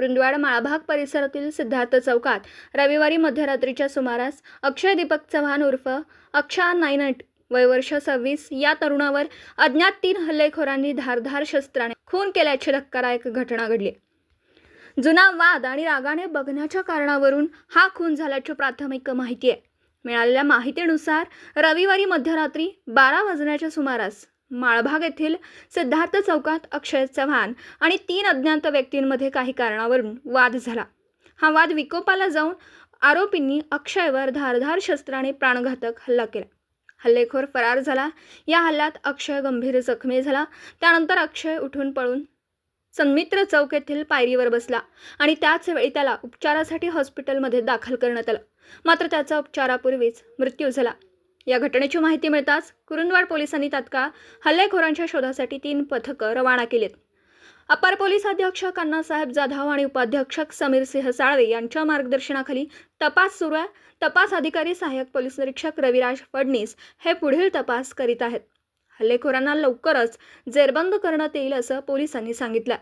कुरुंदवाड माळभाग परिसरातील सिद्धार्थ चौकात रविवारी मध्यरात्रीच्या सुमारास अक्षय दीपक चव्हाण उर्फ अक्षा नायनट वय वर्ष सव्वीस या तरुणावर अज्ञात तीन हल्लेखोरांनी धारधार शस्त्राने खून केल्याची धक्कादायक घटना घडली. जुना वाद आणि रागाने बघण्याच्या कारणावरून हा खून झाल्याची प्राथमिक माहिती आहे. मिळालेल्या माहितीनुसार रविवारी मध्यरात्री बारा वाजण्याच्या सुमारास माळभाग येथील सिद्धार्थ चौकात अक्षय चव्हाण आणि तीन अज्ञात व्यक्तींमध्ये काही कारणावरून वाद झाला. हा वाद विकोपाला जाऊन आरोपींनी अक्षयवर धारधार शस्त्राने प्राणघातक हल्ला केला. हल्लेखोर फरार झाला. या हल्ल्यात अक्षय गंभीर जखमी झाला. त्यानंतर अक्षय उठून पळून सन्मित्र चौक येथील पायरीवर बसला आणि त्याच वेळी त्याला उपचारासाठी हॉस्पिटलमध्ये दाखल करण्यात आलं. मात्र त्याचा उपचारापूर्वीच मृत्यू झाला. या घटनेची माहिती मिळताच कुरुंदवाड पोलिसांनी तात्काळ हल्लेखोरांच्या शोधासाठी तीन पथकं रवाना केलीत. अपर पोलीस अधीक्षक अण्णासाहेब जाधव आणि उपाध्यक्षक समीर सिंह साळवे यांच्या मार्गदर्शनाखाली तपास सुरू आहे. तपास अधिकारी सहाय्यक पोलीस निरीक्षक रविराज फडणीस हे पुढील तपास करीत आहेत. हल्लेखोरांना लवकरच जेरबंद करण्यात येईल असं पोलिसांनी सांगितलं